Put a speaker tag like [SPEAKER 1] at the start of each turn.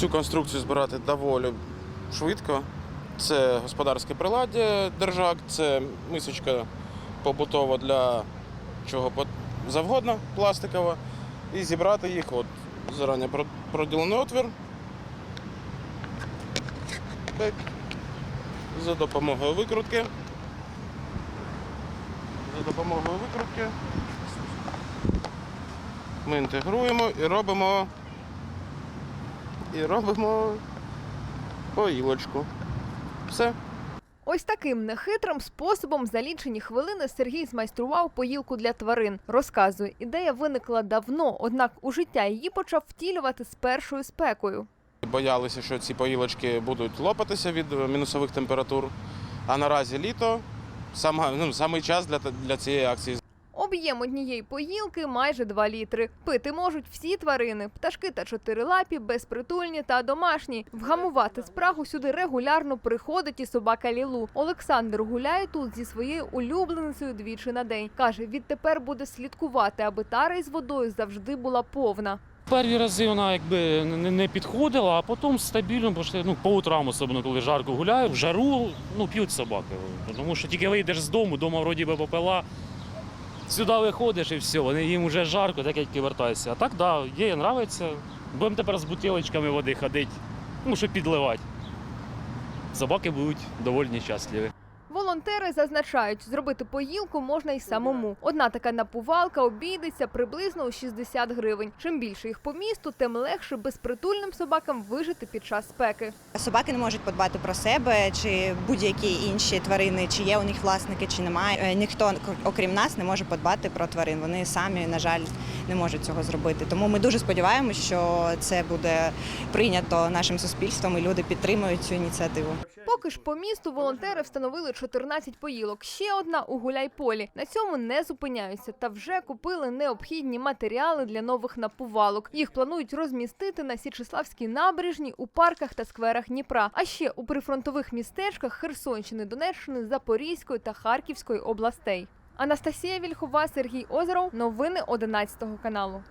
[SPEAKER 1] Цю конструкцію збирати доволі швидко. Це господарське приладдя держак, це мисочка побутова для чого завгодно, пластикова. І зібрати їх, от зарані проділений отвір. Так. За допомогою викрутки. За допомогою викрутки. Ми інтегруємо і робимо і робимо поїлочку. Все.
[SPEAKER 2] Ось таким нехитрим способом за лічені хвилини Сергій змайстрував поїлку для тварин. Розказує, ідея виникла давно, однак у життя її почав втілювати з першою спекою.
[SPEAKER 1] Боялися, що ці поїлочки будуть лопатися від мінусових температур. А наразі літо саме, ну, самий час для, для цієї акції.
[SPEAKER 2] Об'єм однієї поїлки майже 2 літри. Пити можуть всі тварини: пташки та чотирилапі, безпритульні та домашні. Вгамувати спрагу сюди регулярно приходить і собака Лілу. Олександр гуляє тут зі своєю улюбленицею двічі на день. каже, відтепер буде слідкувати, аби тара із водою завжди була повна.
[SPEAKER 3] Перші рази вона якби не, підходила, а потім стабільно, бо ну, по утрам, особливо коли жарко гуляю, в жару ну, п'ють собаки. Тому що тільки вийдеш з дому, вдома вроді би попила, сюди виходиш і все, вони їм вже жарко, так як і вертайся. А так, да, є, нравиться. Будемо тепер з бутилочками води ходити, ну, щоб підливати. Собаки будуть доволі щасливі.
[SPEAKER 2] Волонтери зазначають, зробити поїлку можна й самому. Одна така напувалка обійдеться приблизно у 60 гривень. Чим більше їх по місту, тим легше безпритульним собакам вижити під час спеки.
[SPEAKER 4] Собаки не можуть подбати про себе чи будь-які інші тварини, чи є у них власники, чи немає. Е, Ніхто окрім нас не може подбати про тварин. Вони самі, на жаль, не можуть цього зробити. Тому ми дуже сподіваємося, що це буде прийнято нашим суспільством і люди підтримують цю ініціативу.
[SPEAKER 2] Поки ж по місту волонтери встановили 14 поїлок. Ще одна у гуляйполі. На цьому не зупиняються та вже купили необхідні матеріали для нових напувалок. Їх планують розмістити на Січеславській набережній у парках та скверах Дніпра, а ще у прифронтових містечках Херсонщини, Донеччини, Запорізької та Харківської областей. Анастасія Вільхова, Сергій Озеров. Новини 11 каналу.